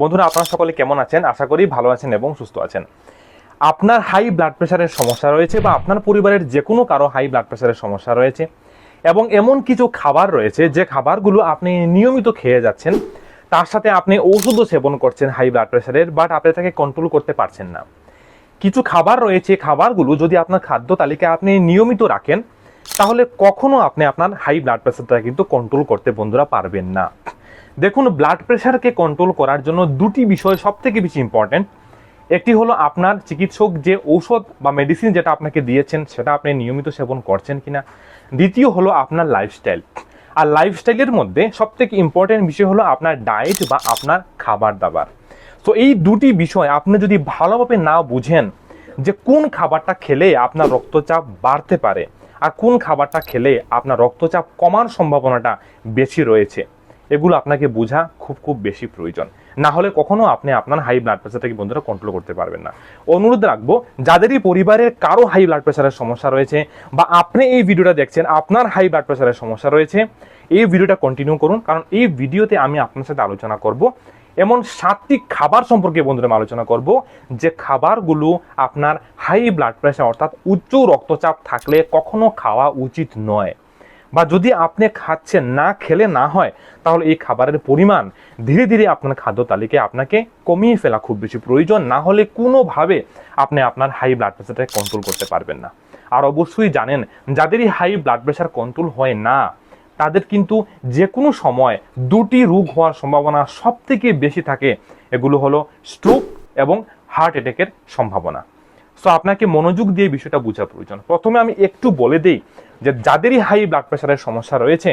বন্ধুরা, আপনারা সকলে কেমন আছেন? আশা করি ভালো আছেন এবং সুস্থ আছেন। আপনার হাই ব্লাড প্রেশারের সমস্যা রয়েছে বা আপনার পরিবারের যে কোনো কারও হাই ব্লাড প্রেশারের সমস্যা রয়েছে এবং এমন কিছু খাবার রয়েছে, যে খাবারগুলো আপনি নিয়মিত খেয়ে যাচ্ছেন, তার সাথে আপনি ওষুধও সেবন করছেন হাই ব্লাড প্রেশারের বাট আপনি তাকে কন্ট্রোল করতে পারছেন না। কিছু খাবার রয়েছে খাবারগুলো যদি আপনার খাদ্য তালিকায় আপনি নিয়মিত রাখেন, তাহলে কখনো আপনি আপনার হাই ব্লাড প্রেশারটা কিন্তু কন্ট্রোল করতে বন্ধুরা পারবেন না। দেখুন ব্লাড প্রেশারকে কন্ট্রোল করার জন্য দুটি বিষয় সব থেকে বেশি ইম্পর্টেন্ট একটি হলো আপনার চিকিৎসক যে ঔষধ বা মেডিসিন যেটা আপনাকে দিয়েছেন, সেটা আপনি নিয়মিত সেবন করছেন কিনা। দ্বিতীয় হলো আপনার লাইফস্টাইল আর লাইফস্টাইলের মধ্যে সব থেকে ইম্পর্টেন্ট বিষয় হলো আপনার ডায়েট বা আপনার খাবার দাবার। তো এই দুটি বিষয় আপনি যদি ভালোভাবে না বুঝেন যে কোন খাবারটা খেলে আপনার রক্তচাপ বাড়তে পারে, আর কোন খাবারটা খেলে আপনার রক্তচাপ কমার সম্ভাবনাটা বেশি রয়েছে এগুলো আপনাকে বোঝা খুব খুব বেশি প্রয়োজন। না হলে কখনো আপনি আপনার হাই ব্লাড প্রেশারটাকে বন্ধুরা কন্ট্রোল করতে পারবেন না। অনুরোধ রাখব, যাদেরই পরিবারের কারও হাই ব্লাড প্রেশারের সমস্যা রয়েছে বা আপনি এই ভিডিওটা দেখছেন, আপনার হাই ব্লাড প্রেশারের সমস্যা রয়েছে, এই ভিডিওটা কন্টিনিউ করুন। কারণ এই ভিডিওতে আমি আপনার সাথে আলোচনা করব। এমন সাতটি খাবার সম্পর্কে বন্ধুরা আলোচনা করব, যে খাবারগুলো আপনার হাই ব্লাড প্রেশার অর্থাৎ উচ্চ রক্তচাপ থাকলে কখনো খাওয়া উচিত নয়। বা যদি আপনি খাচ্ছেন, না খেলে না হয়, তাহলে এই খাবারের পরিমাণ ধীরে ধীরে আপনার খাদ্য তালিকায় আপনাকে কমিয়ে ফেলা খুব বেশি প্রয়োজন। না হলে কোনোভাবে আপনি আপনার হাই ব্লাড প্রেশারটাকে কন্ট্রোল করতে পারবেন না। আর অবশ্যই জানেন, যাদেরই হাই ব্লাড প্রেশার কন্ট্রোল হয় না, তাদের কিন্তু যে কোনো সময় দুটি রোগ হওয়ার সম্ভাবনা সব থেকে বেশি থাকে। এগুলো হলো স্ট্রোক এবং হার্ট অ্যাটাকের সম্ভাবনা। সো আপনাকে মনোযোগ দিয়ে বিষয়টা বোঝা প্রয়োজন। প্রথমে আমি একটু বলে দিই যে যাদেরই হাই ব্লাড প্রেশারের সমস্যা রয়েছে,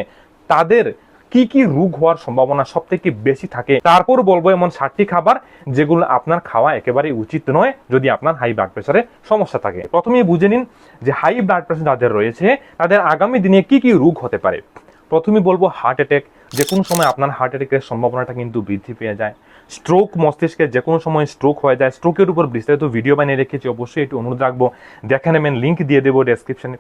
তাদের কি কি রোগ হওয়ার সম্ভাবনা সব থেকে বেশি থাকে, তারপর বলব এমন ষাটটি খাবার যেগুলো আপনার খাওয়া একেবারে উচিত নয় যদি আপনার হাই ব্লাড প্রেশারের সমস্যা থাকে। প্রথমেই বুঝে নিন যে হাই ব্লাড প্রেশার যাদের রয়েছে, তাদের আগামী দিনে কি কি রোগ হতে পারে। প্রথমে বলব হার্ট অ্যাটাক যে কোনো সময় আপনার হার্ট অ্যাটাকের সম্ভাবনাটা কিন্তু বৃদ্ধি পেয়ে যায়। স্ট্রোক মস্তিষ্কে যে কোনো সময় স্ট্রোক হয়ে যায় স্ট্রোকের উপর বিস্তারিত ভিডিও বানিয়ে রেখেছি, অবশ্যই একটু অনুরোধ রাখব। দেখে নেবেন লিঙ্ক দিয়ে দেবো ডেসক্রিপশনে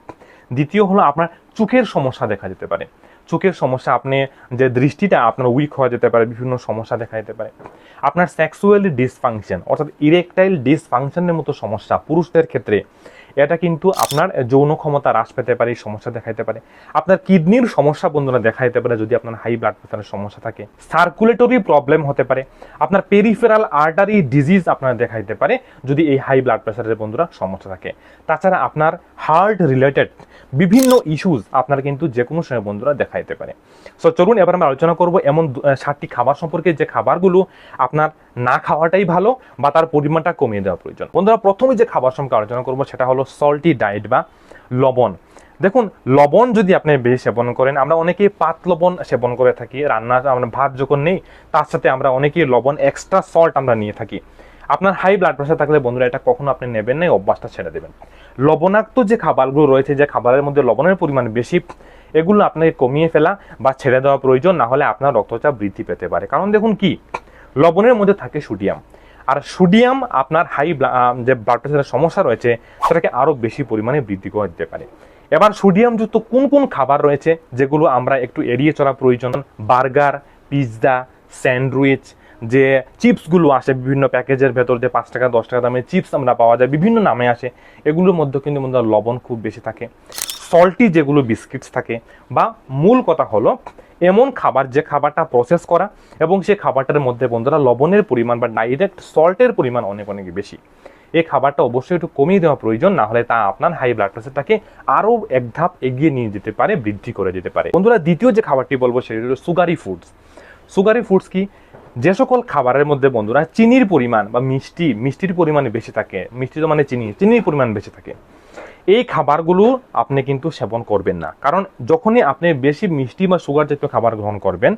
দ্বিতীয় হলো আপনার চোখের সমস্যা দেখা যেতে পারে। চোখের সমস্যা, আপনি যে দৃষ্টিটা আপনার উইক হওয়া যেতে পারে, বিভিন্ন সমস্যা দেখা যেতে পারে। আপনার সেক্সুয়ালি ডিসফাংশন অর্থাৎ ইরেকটাইল ডিসফাংশনের মতো সমস্যা পুরুষদের ক্ষেত্রে এটা কিন্তু আপনার যৌন ক্ষমতা হ্রাস পেতে পারে সমস্যা দেখা যেতে পারে। আপনার কিডনির সমস্যা বন্ধুরা দেখা যেতে পারে যদি আপনার হাই ব্লাড প্রেশারের সমস্যা থাকে। সার্কুলেটরি প্রবলেম হতে পারে। আপনার পেরিফেরাল আর্টারি ডিজিজ আপনার দেখা যেতে পারে যদি এই হাই ব্লাড প্রেশারের বন্ধুরা সমস্যা থাকে। তাছাড়া আপনার হার্ট রিলেটেড বিভিন্ন ইস্যুজ আপনার কিন্তু যে কোনো সময় বন্ধুরা দেখা যেতে পারে। সো চলুন এবার আমরা আলোচনা করব এমন সাতটি খাবার সম্পর্কে। যে খাবারগুলো আপনার না খাওয়াটাই ভালো বা তার পরিমাণটা কমিয়ে দেওয়া প্রয়োজন। বন্ধুরা প্রথমে যে খাবার সম্পর্কে আলোচনা করব সেটা হলো সল্টি ডায়েট বা লবণ। দেখুন, লবণ যদি আপনি বেশি সেবন করেন, আমরা অনেকেই পাত লবণ সেবন করে থাকি, রান্না আমরা ভাত যখন নেই, তার সাথে আমরা অনেকেই লবণ এক্সট্রা সল্ট আমরা নিয়ে থাকি। আপনার হাই ব্লাড প্রেশার থাকলে বন্ধুরা এটা কখনো আপনি নেবেন না অভ্যাসটা ছেড়ে দেবেন। লবণাক্ত যে খাবারগুলো রয়েছে, যে খাবারের মধ্যে লবণের পরিমাণ বেশি, এগুলো আপনাকে কমিয়ে ফেলা বা ছেড়ে দেওয়া প্রয়োজন, না হলে আপনার রক্তচাপ বৃদ্ধি পেতে পারে। কারণ দেখুন কি লবণের মধ্যে থাকে সোডিয়াম। আর সোডিয়াম আপনার হাই যে ব্লাড প্রেশারের সমস্যা রয়েছে, সেটাকে আরও বেশি পরিমাণে বৃদ্ধি করে দিতে পারে। এবার সোডিয়ামযুক্ত কোন কোন খাবার রয়েছে যেগুলো আমরা একটু এড়িয়ে চলা প্রয়োজন? বার্গার, পিৎজা, স্যান্ডউইচ, যে চিপসগুলো আসে বিভিন্ন প্যাকেজের ভেতর যে পাঁচ টাকা, দশ টাকা দামে চিপস আমরা পাওয়া যায়, বিভিন্ন নামে আসে, এগুলোর মধ্যে কিন্তু মধ্যে লবণ খুব বেশি থাকে। সল্টি যেগুলো বিস্কিটস থাকে, বা মূল কথা হলো এমন খাবার যে খাবারটা প্রসেস করা এবং সেই খাবারটার মধ্যে বন্ধুরা লবণের পরিমাণ বা ডাইরেক্ট সল্টের পরিমাণ অনেক অনেক বেশি। এই খাবারটা অবশ্যই একটু কমিয়ে দেওয়া প্রয়োজন, না হলে তা আপনার হাই ব্লাড প্রেশারটাকে আরও এক ধাপ এগিয়ে নিয়ে যেতে পারে, বৃদ্ধি করে যেতে পারে। বন্ধুরা, দ্বিতীয় যে খাবারটি বলব সেটি হলো সুগারি ফুডস সুগারি ফুডস কি? যে সকল খাবারের মধ্যে বন্ধুরা চিনির পরিমাণ বা মিষ্টি, মিষ্টির পরিমাণ বেশি থাকে, মিষ্টি তো মানে চিনি, চিনির পরিমাণ বেশি থাকে। এই খাবারগুলো আপনি কিন্তু সেবন করবেন না। কারণ যখনই আপনি বেশি মিষ্টি বা সুগার জাতীয় খাবার গ্রহণ করবেন,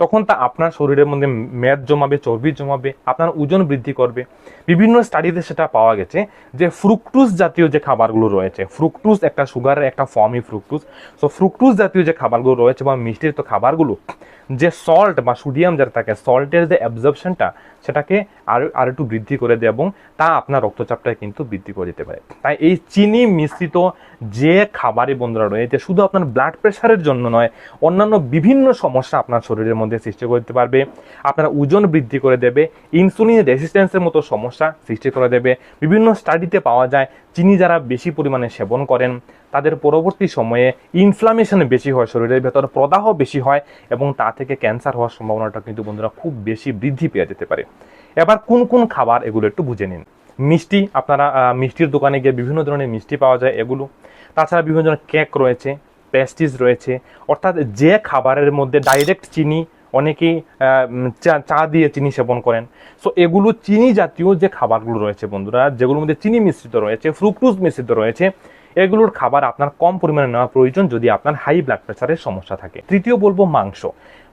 তখন তা আপনার শরীরের মধ্যে মেদ জমাবে, চর্বি জমাবে, আপনার ওজন বৃদ্ধি করবে। বিভিন্ন স্টাডিতে সেটা পাওয়া গেছে যে ফ্রুক্টুস জাতীয় যে খাবারগুলো রয়েছে ফ্রুক্টুস একটা সুগারের একটা ফর্মই ফ্রুক্টুস সো ফ্রুক্টুস জাতীয় যে খাবারগুলো রয়েছে বা মিষ্টির তো খাবারগুলো, যে সল্ট বা সোডিয়াম যেটা থাকে সল্টের যে অ্যাবজর্পশনটা সেটাকে আর আর একটু বৃদ্ধি করে দেয় এবং তা আপনার রক্তচাপটা কিন্তু বৃদ্ধি করে দিতে পারে। তাই এই চিনি মিশ্রিত যে খাবারই বন্ধুরা রয়েছে শুধু আপনার ব্লাড প্রেশারের জন্য নয়, অন্যান্য বিভিন্ন সমস্যা আপনার শরীরের মধ্যে সৃষ্টি করতে পারবে। আপনার ওজন বৃদ্ধি করে দেবে ইনসুলিন রেসিস্ট্যান্সের মতো সমস্যা সৃষ্টি করে দেবে। বিভিন্ন স্টাডিতে পাওয়া যায়, চিনি যারা বেশি পরিমাণে সেবন করেন তাদের পরবর্তী সময়ে ইনফ্লামেশন বেশি হয়, শরীরের ভেতর প্রদাহ বেশি হয় এবং তা থেকে ক্যান্সার হওয়ার সম্ভাবনাটা কিন্তু বন্ধুরা খুব বেশি বৃদ্ধি পেয়ে যেতে পারে। এবার কোন কোন খাবার এগুলো একটু বুঝে নিন। মিষ্টি, আপনারা মিষ্টির দোকানে গিয়ে বিভিন্ন ধরনের মিষ্টি পাওয়া যায় এগুলো। তাছাড়া বিভিন্ন ধরনের কেক রয়েছে পেস্টিস রয়েছে। অর্থাৎ যে খাবারের মধ্যে ডাইরেক্ট চিনি, অনেকেই চা চা দিয়ে চিনি সেবন করেন। সো এগুলো চিনি জাতীয় যে খাবারগুলো রয়েছে বন্ধুরা, যেগুলোর মধ্যে চিনি মিশ্রিত রয়েছে ফ্রুক্টোজ মিশ্রিত রয়েছে এগুলোর খাবার আপনার কম পরিমাণে নেওয়া প্রয়োজন যদি আপনার হাই ব্লাড প্রেশারের সমস্যা থাকে। তৃতীয় বলব মাংস।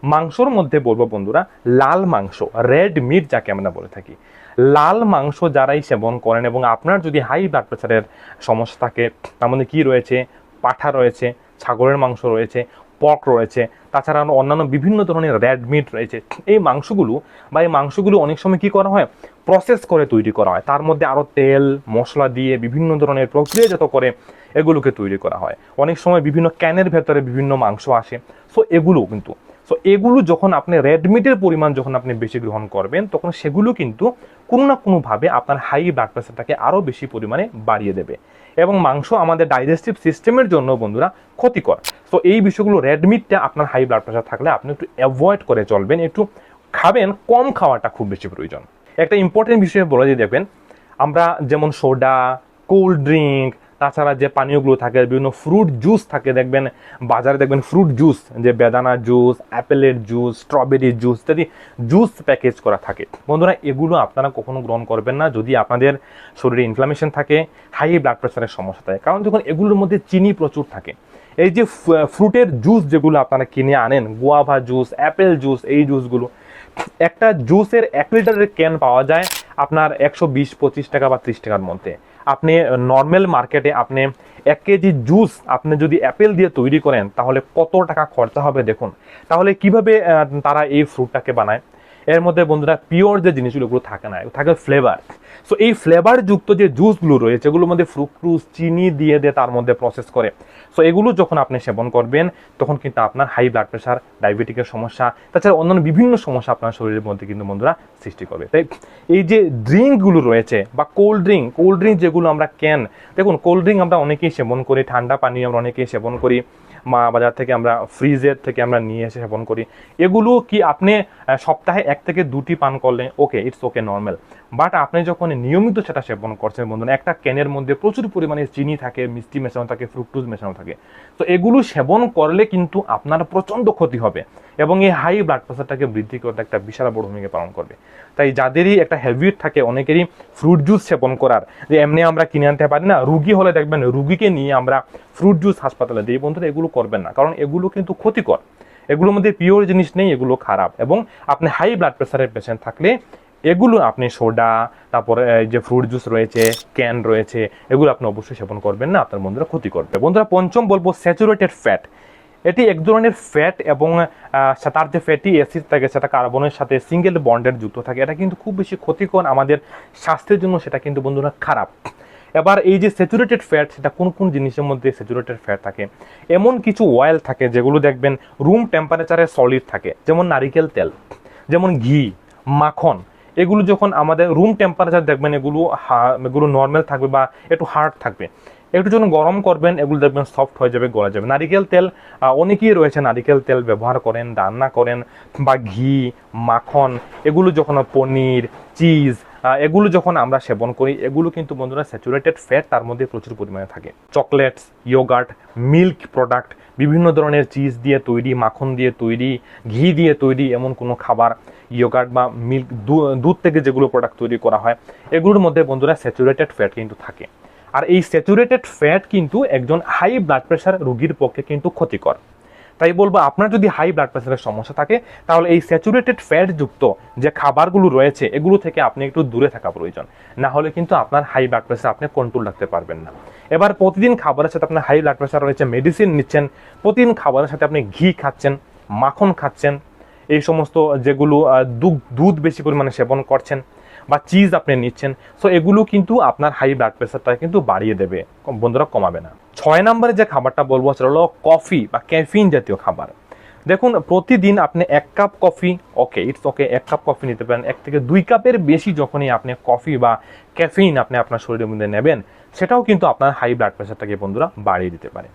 মাংসর মধ্যে বলব বন্ধুরা, লাল মাংস রেড মিট যাকে আমরা বলে থাকি। লাল মাংস যারাই সেবন করেন এবং আপনার যদি হাই ব্লাড প্রেশারের সমস্যা থাকে, তার মধ্যে কী রয়েছে? পাঠা রয়েছে, ছাগলের মাংস রয়েছে পক রয়েছে, তাছাড়া অন্যান্য বিভিন্ন ধরনের রেড মিট রয়েছে। এই মাংসগুলো বা এই মাংসগুলো অনেক সময় কি করা হয়? প্রসেস করে তৈরি করা হয়। তার মধ্যে আরও তেল, মশলা দিয়ে বিভিন্ন ধরনের প্রক্রিয়াজাত করে এগুলোকে তৈরি করা হয়। অনেক সময় বিভিন্ন ক্যানের ভেতরে বিভিন্ন মাংস আসে। সো এগুলো কিন্তু সো এগুলো যখন আপনি রেডমিটের পরিমাণ যখন আপনি বেশি গ্রহণ করবেন, তখন সেগুলো কিন্তু কোনো না কোনোভাবে আপনার হাই ব্লাড প্রেশারটাকে আরও বেশি পরিমাণে বাড়িয়ে দেবে। এবং মাংস আমাদের ডাইজেস্টিভ সিস্টেমের জন্য বন্ধুরা ক্ষতিকর। তো এই বিষয়গুলো রেড মিটটা আপনার হাই ব্লাড প্রেশার থাকলে আপনি একটু অ্যাভয়েড করে চলবেন, একটু খাবেন, কম খাওয়াটা খুব বেশি প্রয়োজন। একটা ইম্পর্টেন্ট বিষয় বলে দিয়ে দেখবেন, আমরা যেমন সোডা কোল্ড ড্রিঙ্ক তাছাড়া যে পানীয়গুলো থাকে, বিভিন্ন ফ্রুট জুস থাকে, দেখবেন বাজারে দেখবেন ফ্রুট জুস যে বেদানা জুস অ্যাপেলের জুস স্ট্রবেরি জুস ইত্যাদি জুস প্যাকেজ করা থাকে। বন্ধুরা, এগুলো আপনারা কখনো গ্রহণ করবেন না। যদি আপনাদের শরীরে ইনফ্লামেশন থাকে হাই ব্লাড প্রেশারের সমস্যা থাকে। কারণ যখন এগুলোর মধ্যে চিনি প্রচুর থাকে। এই যে ফ্রুটের জুস যেগুলো আপনারা কিনে আনেন গোয়াভা জুস অ্যাপেল জুস এই জুসগুলো একটা জুসের এক লিটারের ক্যান পাওয়া যায় আপনার একশো বিশ, পঁচিশ টাকা বা ত্রিশ টাকার মধ্যে। আপনি নর্মাল মার্কেটে আপনি এক কেজি জুস আপনি যদি অ্যাপেল দিয়ে তৈরি করেন, তাহলে কত টাকা খরচা হবে দেখুন। তাহলে কীভাবে তারা এই ফ্রুটটাকে বানায়? এর মধ্যে বন্ধুরা পিওর যে জিনিসগুলো ওগুলো থাকে না, থাকে ফ্লেভার সো এই ফ্লেভার যুক্ত যে জুসগুলো রয়েছে, এগুলোর মধ্যে ফ্রুক্টুস চিনি দিয়ে দিয়ে তার মধ্যে প্রসেস করে। সো এগুলো যখন আপনি সেবন করবেন, তখন কিন্তু আপনার হাই ব্লাড প্রেশার ডায়াবেটিকের সমস্যা, তাছাড়া অন্যান্য বিভিন্ন সমস্যা আপনার শরীরের মধ্যে কিন্তু বন্ধুরা সৃষ্টি করবে। তাই এই যে ড্রিঙ্কগুলো রয়েছে, বা কোল্ড ড্রিঙ্ক কোল্ড ড্রিঙ্ক যেগুলো আমরা ক্যান দেখুন কোল্ড ড্রিঙ্ক আমরা অনেকেই সেবন করি, ঠান্ডা পানি আমরা অনেকেই সেবন করি। মা বাজার থেকে আমরা ফ্রিজের থেকে আমরা নিয়ে এসে সেবন করি। এগুলো কি আপনি সপ্তাহে এক থেকে দুটি পান করলে okay it's okay normal but আপনি যখন নিয়মিত সেটা সেবন করছেন বন্ধুরা, একটা ক্যানের মধ্যে প্রচুর পরিমাণে চিনি থাকে, মিষ্টি মেশানো থাকে ফ্রুক্টোজ মেশানো থাকে। তো এগুলো সেবন করলে কিন্তু আপনার প্রচণ্ড ক্ষতি হবে এবং এই হাই ব্লাড প্রেশারটাকে বৃদ্ধি করতে একটা বিশাল বড় ভূমিকা পালন করবে। তাই যাদেরই একটা হ্যাবিট থাকে, অনেকেরই ফ্রুট জুস সেবন করার, যে এমনি আমরা কিনে আনতে পারি না, রুগী হলে দেখবেন রুগীকে নিয়ে আমরা ফ্রুট জুস হাসপাতালে দিই বন্ধুরা, এগুলো করবেন না। কারণ এগুলো কিন্তু ক্ষতিকর। এগুলোর মধ্যে পিওর জিনিস নেই, এগুলো খারাপ। এবং আপনি হাই ব্লাড প্রেশারের পেশেন্ট থাকলে এগুলো আপনি সোডা তারপরে যে ফ্রুট জুস রয়েছে ক্যান রয়েছে, এগুলো আপনি অবশ্যই সেবন করবেন না, আপনার বন্ধুরা ক্ষতি করবে। বন্ধুরা, পঞ্চম বলব স্যাচুরেটেড ফ্যাট এটি এক ধরনের ফ্যাট এবং তার যে ফ্যাটি অ্যাসিড থাকে, সেটা কার্বনের সাথে সিঙ্গেল বন্ডের যুক্ত থাকে। এটা কিন্তু খুব বেশি ক্ষতিকর, আমাদের স্বাস্থ্যের জন্য সেটা কিন্তু বন্ধুরা খারাপ। এবার এই যে স্যাচুরেটেড ফ্যাট সেটা কোন কোন জিনিসের মধ্যে স্যাচুরেটেড ফ্যাট থাকে? এমন কিছু অয়েল থাকে যেগুলো দেখবেন রুম টেম্পারেচারে সলিড থাকে, যেমন নারিকেল তেল, যেমন ঘি, মাখন। এগুলো যখন আমাদের রুম টেম্পারেচার দেখবেন এগুলো এগুলো নর্মাল থাকবে বা একটু হার্ড থাকবে। একটু যখন গরম করবেন, এগুলো দেখবেন সফট হয়ে যাবে, গলা যাবে। নারিকেল তেল অনেকেই রয়েছে নারিকেল তেল ব্যবহার করেন, রান্না করেন, বা ঘি, মাখন, এগুলো যখন পনির চিজ এগুলো যখন আমরা সেবন করি, এগুলো কিন্তু বন্ধুরা স্যাচুরেটেড ফ্যাট তার মধ্যে প্রচুর পরিমাণে থাকে। চকলেটস ইয়োগার্ট মিল্ক প্রোডাক্ট বিভিন্ন ধরনের চিজ দিয়ে তৈরি, মাখন দিয়ে তৈরি, ঘি দিয়ে তৈরি এমন কোনো খাবার ইয়োগার্ট বা মিল্ক দুধ থেকে যেগুলো প্রোডাক্ট তৈরি করা হয়, এগুলোর মধ্যে বন্ধুরা স্যাচুরেটেড ফ্যাট কিন্তু থাকে। আর এই স্যাচুরেটেড ফ্যাট কিন্তু একজন হাই ব্লাড প্রেশার রোগীর পক্ষে কিন্তু ক্ষতিকর। তাই বলব, আপনার যদি হাই ব্লাড প্রেশারের সমস্যা থাকে, তাহলে এই স্যাচুরেটেড ফ্যাট যুক্ত যে খাবারগুলো রয়েছে, এগুলো থেকে আপনি একটু দূরে থাকা প্রয়োজন। না হলে কিন্তু আপনার হাই ব্লাড প্রেশার আপনি কন্ট্রোল রাখতে পারবেন না। এবার প্রতিদিন খাবারের সাথে আপনার হাই ব্লাড প্রেশার রয়েছে মেডিসিন নিচ্ছেন, প্রতিদিন খাবারের সাথে আপনি ঘি খাচ্ছেন, মাখন খাচ্ছেন, এই সমস্ত যেগুলো দুধ দুধ বেশি পরিমাণে সেবন করছেন বা চিজ আপনি নিচ্ছেন সো এগুলো কিন্তু আপনার হাই ব্লাড প্রেশারটা কিন্তু বাড়িয়ে দেবে। বন্ধুরা, কমাবে না। ছয় নম্বরে যে খাবারটা বলব সেটা হলো কফি বা ক্যাফিন জাতীয় খাবার। দেখুন, প্রতিদিন আপনি এক cup coffee okay it's okay এক কাপ কফি নিতে পারেন। এক থেকে দুই কাপের বেশি যখনই আপনি কফি বা ক্যাফিন আপনি আপনার শরীরের মধ্যে নেবেন, সেটাও কিন্তু আপনার হাই ব্লাড প্রেশারটাকে বন্ধুরা বাড়িয়ে দিতে পারে।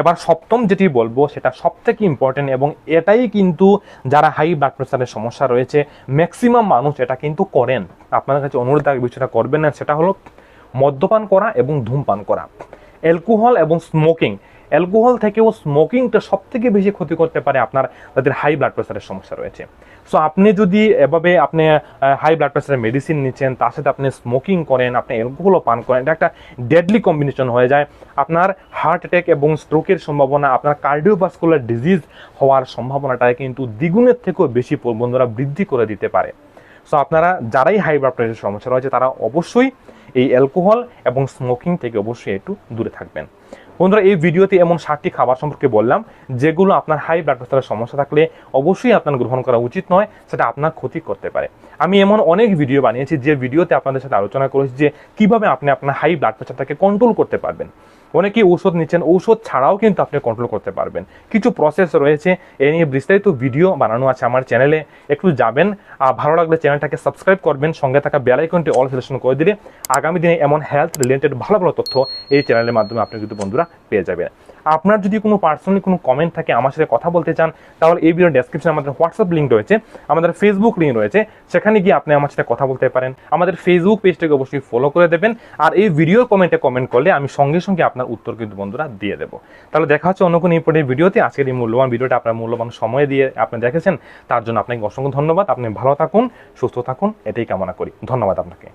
এবার সপ্তম যেটি বলব, সেটা সব থেকে ইম্পর্টেন্ট এবং এটাই কিন্তু যারা হাই ব্লাড প্রেশারের সমস্যা রয়েছে ম্যাক্সিমাম মানুষ এটা কিন্তু করেন। আপনার কাছে অনুরোধ থাকবে বিষয়টা করবেন না, সেটা হলো মদ্যপান করা এবং ধূমপান করা। অ্যালকোহল এবং স্মোকিং। অ্যালকোহল থেকেও স্মোকিংটা সব থেকে বেশি ক্ষতি করতে পারে আপনার যাদের হাই ব্লাড প্রেশারের সমস্যা রয়েছে। সো আপনি যদি এভাবে আপনি হাই ব্লাড প্রেশারের মেডিসিন নিচ্ছেন, তার সাথে আপনি স্মোকিং করেন, আপনি অ্যালকোহলও পান করেন, এটা একটা ডেডলি কম্বিনেশন হয়ে যায়। আপনার হার্ট অ্যাটাক এবং স্ট্রোকের সম্ভাবনা, আপনার কার্ডিওভাস্কুলার ডিজিজ হওয়ার সম্ভাবনাটা কিন্তু দ্বিগুণের থেকেও বেশি বন্ধুরা বৃদ্ধি করে দিতে পারে। সো আপনারা যারাই হাই ব্লাড প্রেশারের সমস্যা রয়েছে, তারা অবশ্যই এই অ্যালকোহল এবং স্মোকিং থেকে অবশ্যই একটু দূরে থাকবেন। বন্ধুরা, এই ভিডিওতে এমন সাতটি খাবার সম্পর্কে বললাম, যেগুলো আপনার হাই ব্লাড প্রেশারের সমস্যা থাকলে অবশ্যই আপনার গ্রহণ করা উচিত নয়, সেটা আপনার ক্ষতি করতে পারে। আমি এমন অনেক ভিডিও বানিয়েছি যে ভিডিওতে আপনাদের সাথে আলোচনা করেছি যে কীভাবে আপনি আপনার হাই ব্লাড প্রেশারটাকে কন্ট্রোল করতে পারবেন। অনেকেই ঔষধ নিচ্ছেন, ঔষধ ছাড়াও কিন্তু আপনি কন্ট্রোল করতে পারবেন। কিছু প্রসেস রয়েছে, এ নিয়ে বিস্তারিত ভিডিও বানানো আছে আমার চ্যানেলে একটু যাবেন, আর ভালো লাগলে চ্যানেলটাকে সাবস্ক্রাইব করবেন, সঙ্গে থাকা বেল আইকনটি অল সিলেকশন করে দিলে আগামী দিনে এমন হেলথ রিলেটেড ভালো ভালো তথ্য এই চ্যানেলের মাধ্যমে আপনি কিন্তু বন্ধুরা পেয়ে যাবেন। আপনার যদি কোনো পার্সোনালি কোনো কমেন্ট থাকে, আমার সাথে কথা বলতে চান, তাহলে এই ভিডিও ডেসক্রিপশনে আমাদের হোয়াটসঅ্যাপ লিঙ্ক রয়েছে, আমাদের ফেসবুক লিঙ্ক রয়েছে, সেখানে গিয়ে আপনি আমার সাথে কথা বলতে পারেন। আমাদের ফেসবুক পেজটাকে অবশ্যই ফলো করে দেবেন, আর এই ভিডিও কমেন্টে কমেন্ট করলে আমি সঙ্গে সঙ্গে আপনার উত্তর কিন্তু বন্ধুরা দিয়ে দেবো। তাহলে দেখা হচ্ছে অন্য কোনো ইম্পর্টেন্ট ভিডিওতে আজকের এই মূল্যবান ভিডিওটা আপনার মূল্যবান সময় দিয়ে আপনি দেখেছেন, তার জন্য আপনাকে অসংখ্য ধন্যবাদ। আপনি ভালো থাকুন, সুস্থ থাকুন, এটাই কামনা করি। ধন্যবাদ আপনাকে।